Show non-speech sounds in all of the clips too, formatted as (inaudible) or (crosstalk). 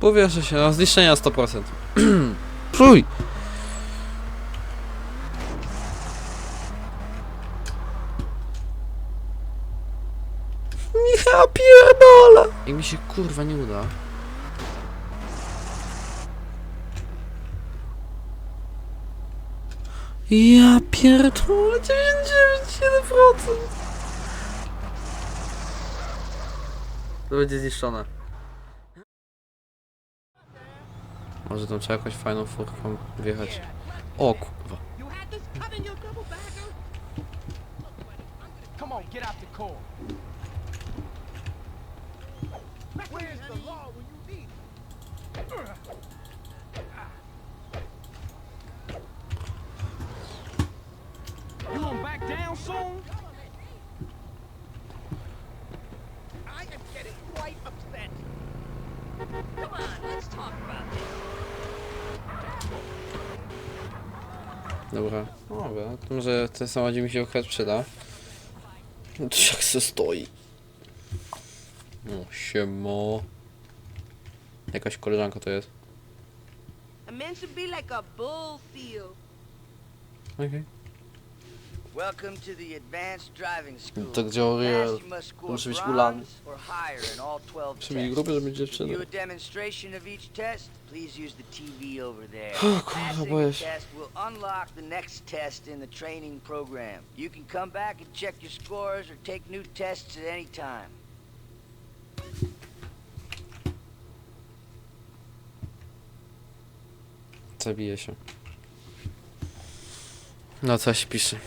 Powieszę się, na zniszczenia 100%. (clears throat) Czuj! Ja pierdolę! I mi się kurwa nie uda. Ja pierdolę 99,7%. To będzie zniszczone. Może tam trzeba jakąś fajną furką wjechać. O kurwa. Come on, get out the car. Dobra. Dobra, to może ten samochód mi się akurat przyda. No to jak se stoi. O, siemo. Jakaś koleżanka to jest. A man should be like a bull seal. Okej. Welcome to the Advanced Driving School. You must score Muszę być ulany. or higher in all 12 Muszę mieć grupę, żeby dziewczyny. view a demonstration of each test, please use the TV over there. Kurwa, boję się. test will unlock the next test in the training program. You can come back and check your scores or take new tests at any time. Zabije się. No coś pisze.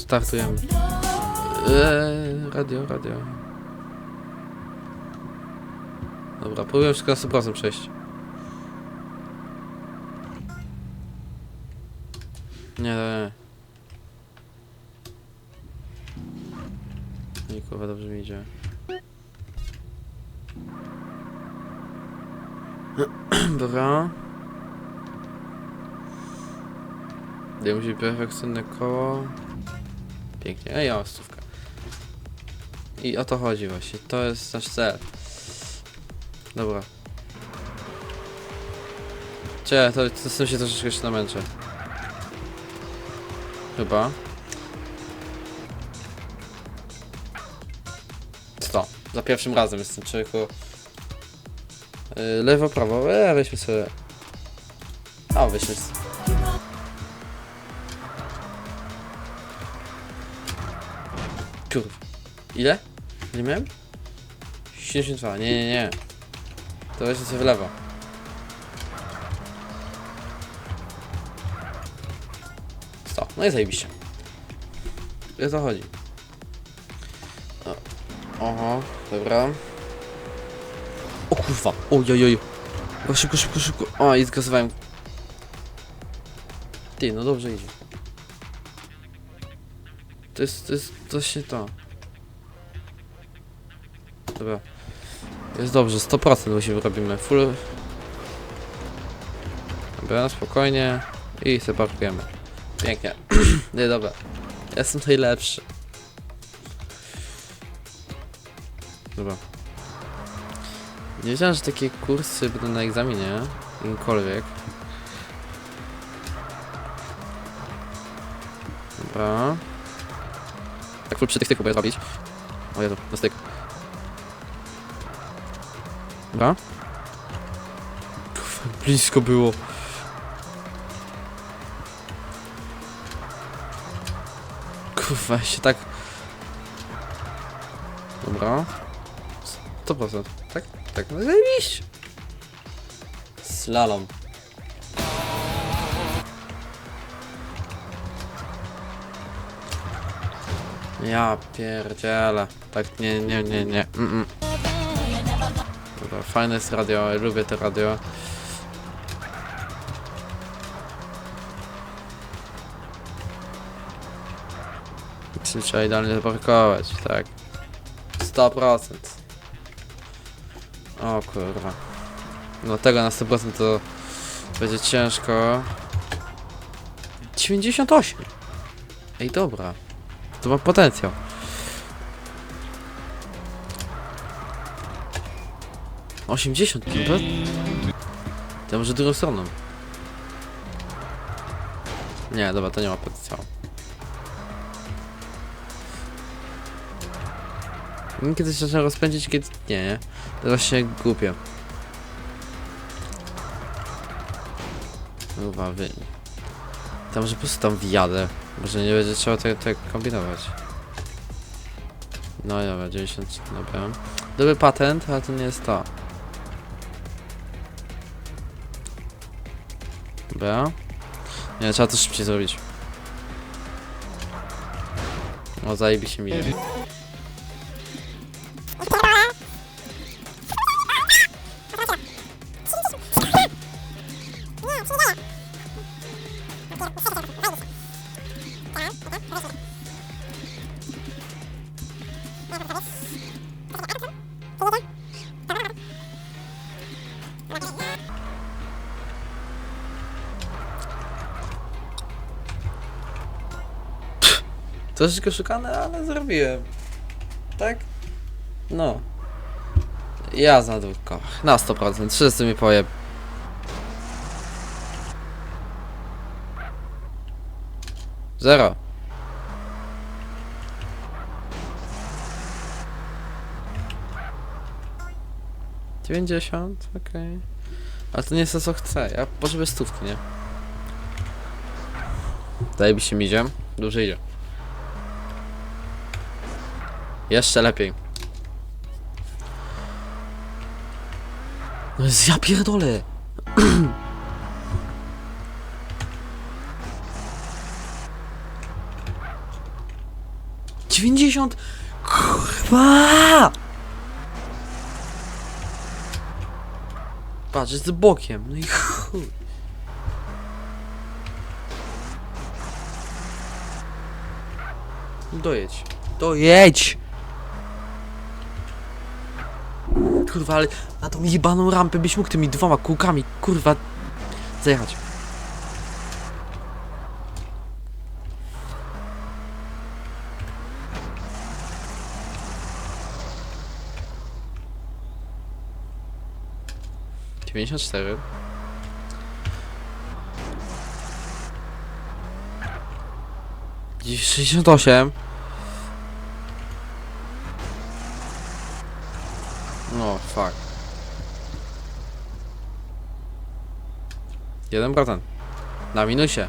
Startujemy. Eee, radio, radio. Dobra, próbuję wszystko na 100% przejść. Nie, nie, nie. Nie, dobrze mi idzie. (clears throat) Dobra. Gdzie musi perfekcyjne koło. Pięknie. Ej, o, stówka. I o to chodzi właśnie. To jest nasz cel. Dobra. Cze, to, to z tym się troszeczkę jeszcze namęczę. Chyba. 100. Za pierwszym razem jestem człowieku. Yy, lewo, prawo. Eee, weźmy sobie. A, weźmy sobie. Kurwa. Ile? Nie miałem? 72. Nie, nie, nie. To weźmy sobie w lewo. No i zajebiście. I o to chodzi. O. Oho, dobra. O kurwa. Ojojoj. Szybko, szybko, szybko. O, i zgasowałem. Ty, no dobrze idzie. To jest, to jest, to się to. Dobra. Jest dobrze, 100% musi wyrobimy. Full. Dobra, spokojnie. I sobie parkujemy. Pięknie. (clears throat) Nie, dobra. Jestem najlepszy. Dobra. Nie wiedziałem, że takie kursy będą na egzaminie. Jakimkolwiek. Dobra. Full przy tych styku będę robić. O Jezu, na styk. Dobra. Kurwa, blisko było. Kurwa, się tak... Dobra. 100%, tak? Tak, no zajebiście. Slalom. Ja pierdzielę. Tak, nie, nie, nie, nie. Mm -mm. Dobra, fajne jest radio, lubię to radio. Czyli trzeba idealnie zaparkować, tak. 100%. O kurwa. No tego na 100% to będzie ciężko. 98. Ej, dobra. To ma potencjał. 80 km? To może drugą stroną. Nie, dobra, to nie ma potencjału. Kiedy się zaczyna rozpędzić, kiedy... Nie, nie. To właśnie głupie. Chyba wy... Tam, że po prostu tam wjadę. Może nie będzie trzeba tak, tak kombinować. No dobra, 90, dobra. Dobry patent, ale to nie jest to. Dobra. Nie, trzeba to szybciej zrobić. O, zajebiście mi. Troszeczkę szukane, ale zrobiłem. Tak? No. Ja za długo. Na 100%. Wszyscy mi poje. Zero. Dziewięćdziesiąt, okej. Ale to nie jest to co chcę. Ja potrzebuję stówki, nie? Zajebiście mi idzie. Dużo idzie. Jeszcze lepiej. No jest ja pierdolę. (clears throat) Dziewięćdziesiąt. Kurwa! Patrz, jest bokiem. No i chuj. Dojedź. Dojedź! Kurwa, ale na tą jebaną rampę byś mógł tymi dwoma kółkami, kurwa, zajechać. Dziewięćdziesiąt cztery. Sześćdziesiąt osiem. No, fuck. 1%. Na minusie.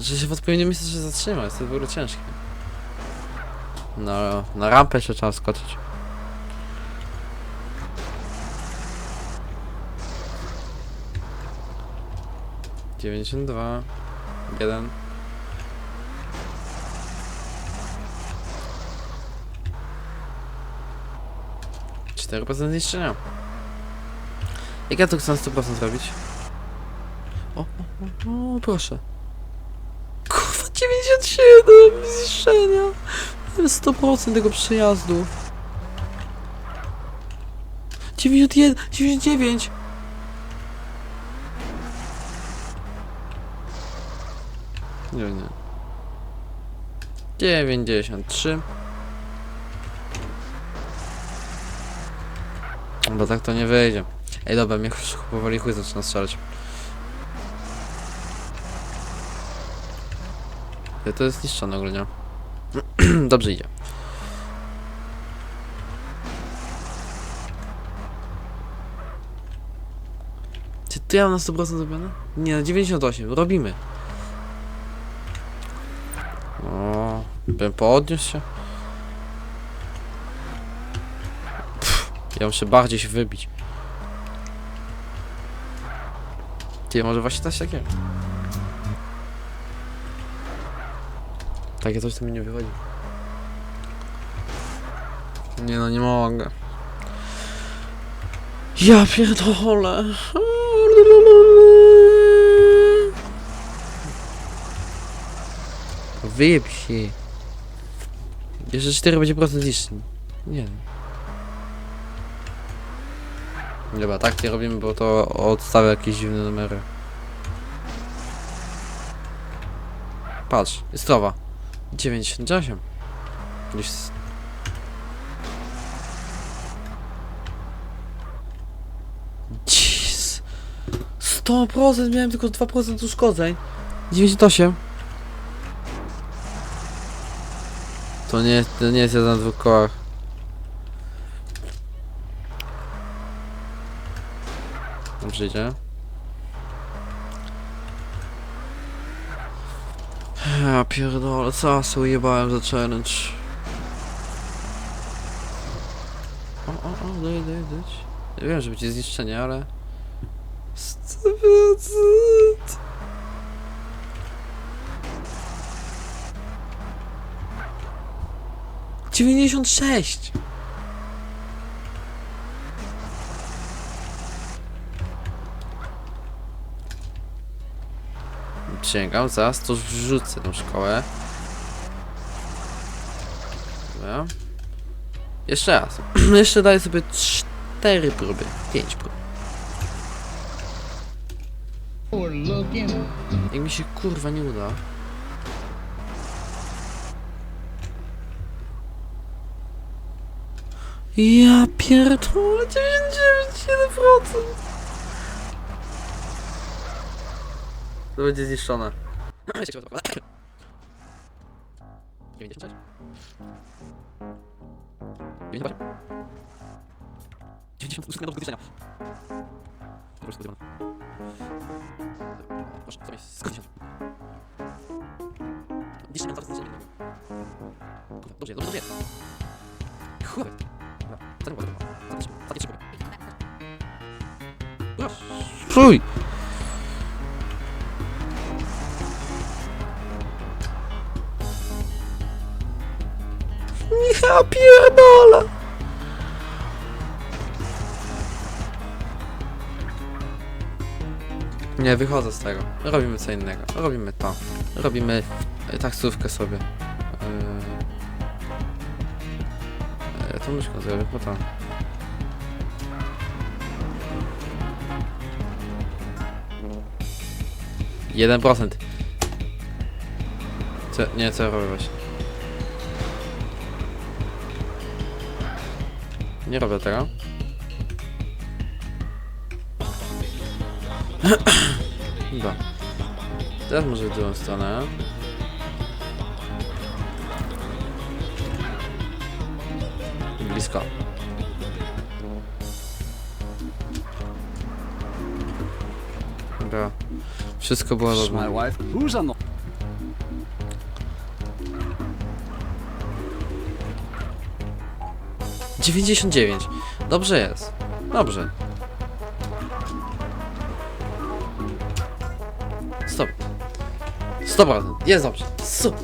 Że się w odpowiednim miejscu się zatrzyma, jest to w ogóle ciężkie. No, na rampę jeszcze trzeba skoczyć. Dziewięćdziesiąt dwa, jeden. Cztery procent zniszczenia. Jak ja to chcę na 100% zrobić? O, o, o, proszę. Kurwa, 97 zniszczenia. Jest 100% tego przejazdu. 91, 99. Nie, nie. 93. Bo tak to nie wyjdzie. Ej dobra, mnie powoli chuj zaczyna strzelać. Ej, To jest zniszczone ogólnie. (clears throat) Dobrze idzie. Czy tu ja mam na 100% zrobione? Nie, na 98. Robimy. O, bym podniósł się. Ja muszę bardziej się wybić. Ty, może właśnie coś takiego. Takie coś to mi nie wychodzi. Nie no, nie mogę. Ja pierdolę. Wyjeb się. Jeszcze 4 będzie procent zniszczeń. Nie wiem. Dobra, tak nie robimy, bo to odstawia jakieś dziwne numery. Patrz, jest trawa. 98. Gdzieś... Jeez. 100% miałem tylko 2% uszkodzeń. 98. To nie, to nie jest jeden na dwóch kołach. Dobrze idzie. Ja pierdolę, co sobie ujebałem za challenge. O, o, o, daj, daj, daj. Ja wiem, że będzie zniszczenie, ale... 100%! 96! Sięgam, zaraz to wrzucę tą szkołę. Dobra. Jeszcze raz. (clears throat) Jeszcze daję sobie cztery próby. Pięć prób. Jak mi się kurwa nie uda. Ja pierdolę 99,7%. To będzie zniszczone. 96. 98. 98 do wyliczenia. Dobrze, spodziewam. Proszę, co jest? Skąd się? Zniszczenie, zaraz. Kurwa, Dobrze, dobrze, dobrze. Chuj. Dobra, za nią kurwa. Za nie, za Ja pierdolę! Nie, wychodzę z tego. Robimy co innego. Robimy to. Robimy e, taksówkę sobie. Yy... Ja tą myszką zrobię, po to. Jeden procent. Co, nie, co ja robię właśnie? Nie robię tego. (clears throat) Dobra. Teraz może w drugą stronę. Blisko. Dobra. Wszystko było dobrze. 99. Dobrze jest. Dobrze. Stop. 100%. Jest dobrze. Super.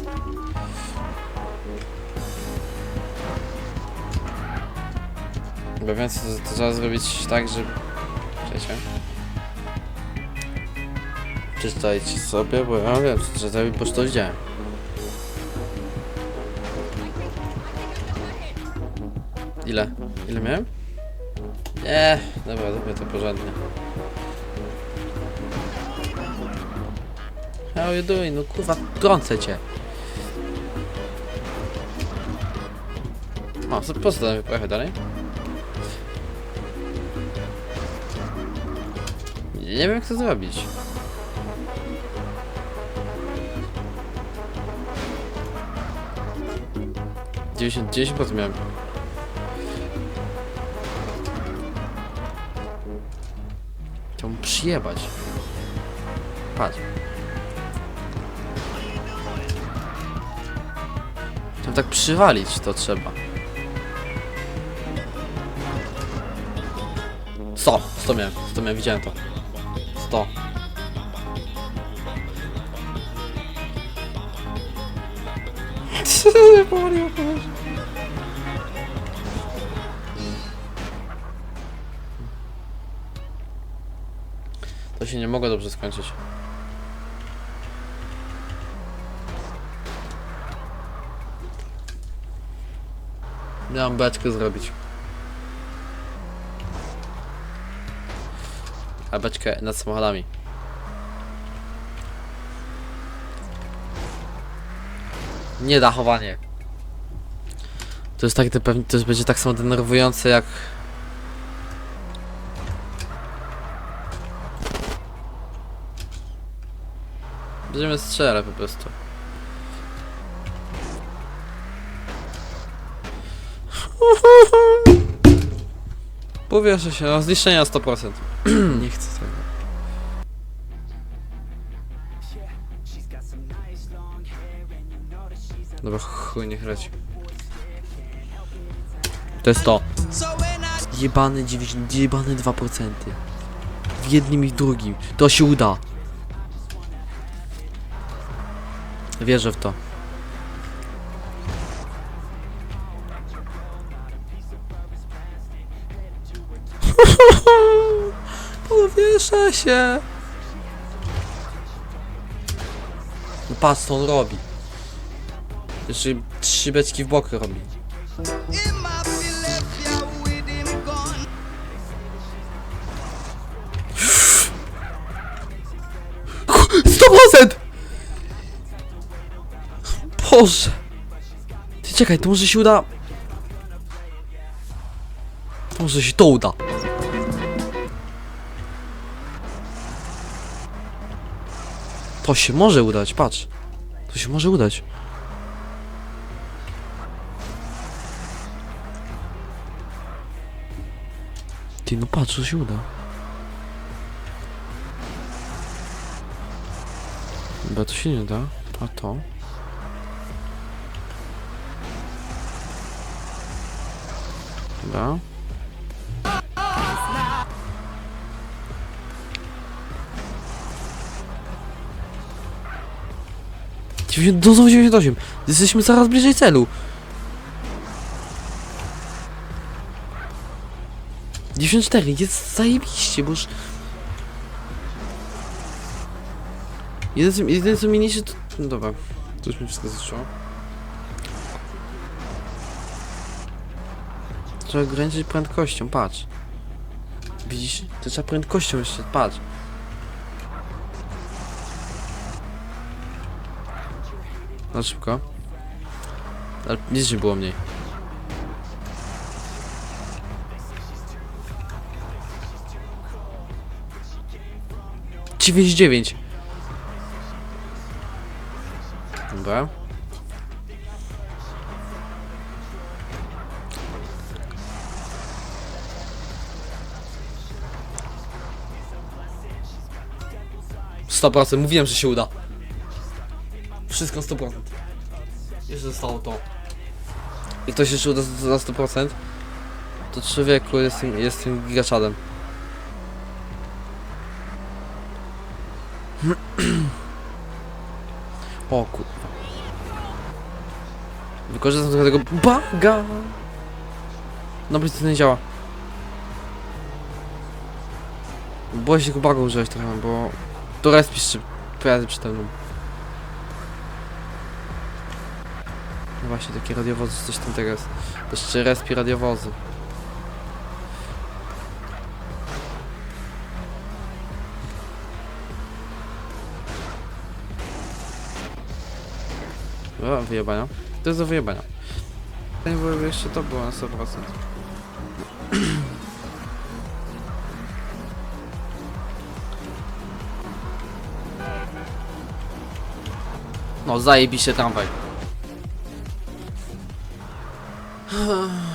Bo więc to, to trzeba zrobić tak, że... Czekajcie. Przeczytajcie sobie, bo ja wiem, trzeba zrobić, bo to widziałem. Ile? Ile miałem? Nie, dobra, zrobię to porządnie. How you doing? No kurwa, trącę cię. O, co- po co tam pojechać dalej? Nie, wiem jak to zrobić. Dziewięćdziesiąt dziewięć procent miałem. Chciałbym przyjebać. Patrz. Chciałbym tak przywalić, to trzeba. 100, 100 miałem, 100 miałem, widziałem to. 100. Co mnie powaliło, się nie mogło dobrze skończyć. Miałem beczkę zrobić. A beczkę nad samochodami. Nie dachowanie. To jest tak, to pewnie to będzie tak samo denerwujące jak Będziemy strzelać po prostu. Powieszę się, no zniszczenia 100%. (clears throat) Nie chcę tego. Dobra, chuj, niech leci. To jest to. Jebany 90, jebany 2%. W jednym i drugim. To się uda. Wierzę w to. (laughs) Powieszę się. No patrz co on robi. Jeszcze trzy beczki w bok robi. (laughs) Sto procent! Boże! Ty czekaj, to może się uda... Może się to uda. To się może udać, patrz. To się może udać. Ty, no patrz, to się uda. Chyba to się nie da. A to? Dziewięć- Do 98. Jesteśmy coraz bliżej celu. 94, jest zajebiście, bo już... Jeden, jeden co mniejszy to... No dobra, to już mi wszystko zaczęło. Trzeba ograniczyć prędkością, patrz. Widzisz? To trzeba prędkością jeszcze, patrz. No szybko. Ale nic nie było mniej. Dziewięć dziewięć. Dobra. Sto procent, mówiłem, że się uda. Wszystko 100%. Jeszcze zostało to. I to się jeszcze uda za 100%, to człowieku jestem, jestem gigaczadem. (clears throat) O kurwa. Wykorzystam trochę tego baga. No bo to nie działa. Boję się tego baga używać trochę, bo to respisz czy pojazdy przede mną. No właśnie, takie radiowozy, coś tam jest. Jeszcze respi radiowozy. O, wyjebania. To jest do wyjebania. Nie było jeszcze to było na 100%. No zajebiście tramwaj. (sighs)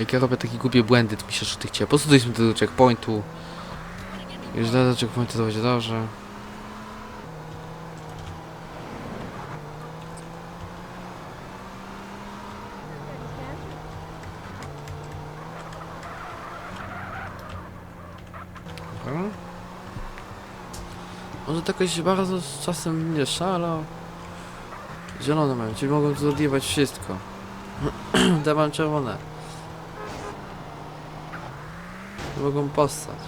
Jak ja robię takie głupie błędy, to mi się tych cię. Po co dojdźmy do checkpointu? Już do checkpointu to będzie dobrze. To jakoś bardzo z czasem nie szalo. Zielone mają, czyli mogą tu wszystko. (clears throat) Mam czerwone. Mogą postać.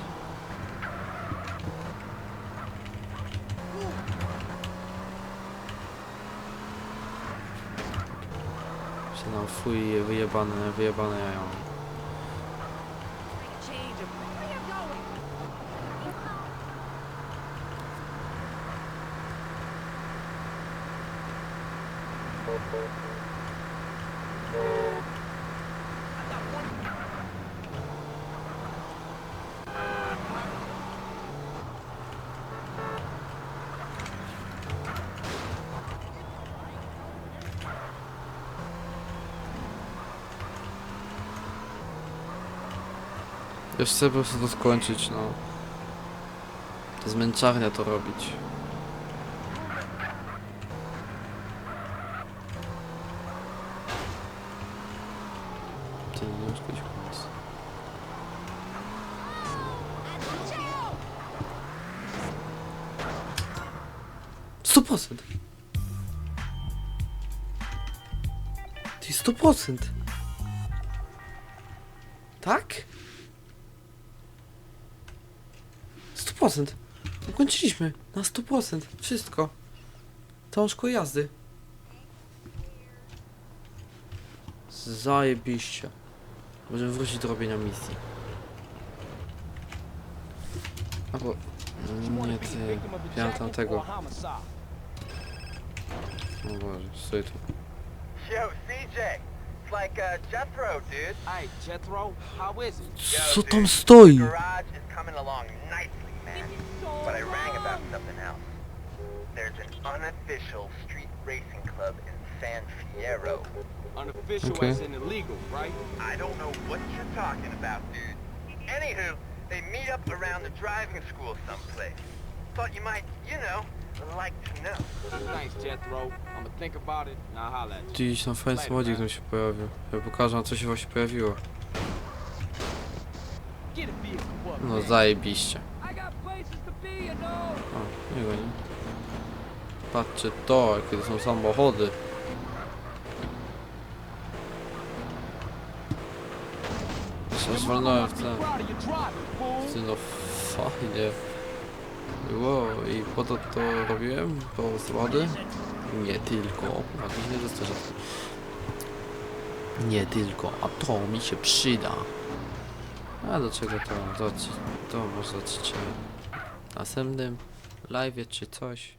Się nam fuj, wyjebane, wyjebane jają. Już chcę po prostu to skończyć, no. To zmęczarnia to robić. Ty nie już chodzi koniec. Sto procent. Ty sto procent. Tak? 100%. Ukończyliśmy. Na 100%. Wszystko. Całą szkołę jazdy. Zajebiście. Możemy wrócić do robienia misji. Albo... Nie ty. Ja tamtego. O Boże, stój tu. Yo, CJ. It's like uh, Jethro, dude. Hey, Jethro, how is it? Co tam stoi? The garage is coming along nicely, man. But I rang about something else. There's an unofficial street racing club in San Fierro. Unofficial Okay. as in illegal, right? I don't know what you're talking about, dude. Anywho, they meet up around the driving school someplace. Thought you might, you know, like to know. Thanks, Jethro. I'ma think about it and I'll holla at you. Gdzieś tam fajny samochodzik się pojawił. Ja pokażę co się właśnie pojawiło. Get a vehicle up, No zajebiście. I got places to be, you miło, nie? Patrzcie to, jakie to są samochody. Jeszcze zwolnąłem w ten. Ty no fajnie. Wow, i po to to robiłem? Po samochody? Nie tylko. A się nie dostarza. Nie tylko, a to mi się przyda. A do czego to? To, ci- to może w następnym live czy coś.